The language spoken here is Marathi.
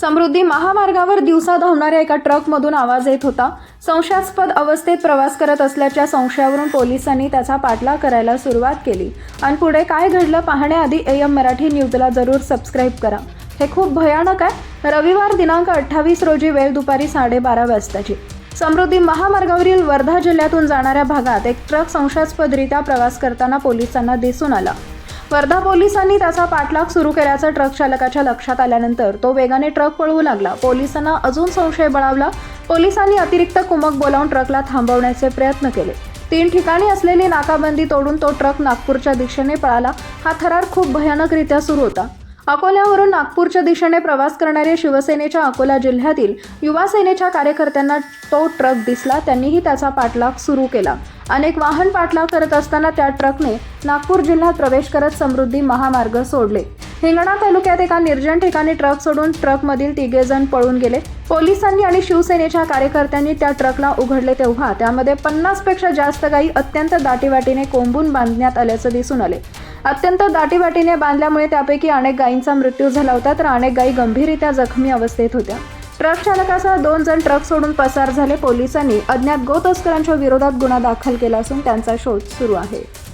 समृद्धी महामार्गावर दिवसा धावणाऱ्या एका ट्रकमधून आवाज येत होता. संशयास्पद अवस्थेत प्रवास करत असल्याच्या संशयावरून पोलिसांनी त्याचा पाठलाग करायला सुरुवात केली. आणि पुढे काय घडलं पाहण्याआधी ए एम मराठी न्यूजला जरूर सबस्क्राईब करा. हे खूप भयानक आहे. रविवार दिनांक अठ्ठावीस रोजी वेळ दुपारी साडेबारा वाजताची. समृद्धी महामार्गावरील वर्धा जिल्ह्यातून जाणाऱ्या भागात एक ट्रक संशयास्पदरित्या प्रवास करताना पोलिसांना दिसून आला. वर्धा पोलिसांनी त्याचा पाठलाग सुरू केल्याचं ट्रक चालकाच्या लक्षात आल्यानंतर तो वेगाने ट्रक पळवू लागला. पोलिसांना अजून संशय बळावला. पोलिसांनी अतिरिक्त कुमक बोलावून ट्रकला थांबवण्याचे प्रयत्न केले. तीन ठिकाणी असलेली नाकाबंदी तोडून तो ट्रक नागपूरच्या दिशेने पळाला. हा थरार खूप भयानकरित्या सुरू होता. अकोल्यावरून नागपूरच्या दिशेने प्रवास करणाऱ्या शिवसेनेच्या अकोला जिल्ह्यातील युवा सेनेच्या कार्यकर्त्यांना तो ट्रक दिसला. त्यांनीही त्याचा पाठलाग सुरू केला. अनेक वाहन पाठलाग करत असताना त्या ट्रकने नागपूर जिल्ह्यात प्रवेश करत समृद्धी महामार्ग सोडले. हिंगणा तालुक्यात एका निर्जन ठिकाणी ट्रक सोडून ट्रकमधील तिघे जण पळून गेले. पोलिसांनी आणि शिवसेनेच्या कार्यकर्त्यांनी त्या ट्रकला उघडले तेव्हा त्यामध्ये पन्नासपेक्षा जास्त गायी अत्यंत दाटीवाटीने कोंबून बांधण्यात आल्याचं दिसून आले. अत्यंत दाटीवाटीने बांधल्यामुळे त्यापैकी अनेक गायींचा मृत्यू झाला होता तर अनेक गायी गंभीररित्या जखमी अवस्थेत होत्या. ट्रक चालकासह दोन जण ट्रक सोडून पसार झाले. पोलिसांनी अज्ञात गो तस्करांच्या विरोधात गुन्हा दाखल केला असून त्यांचा शोध सुरू आहे.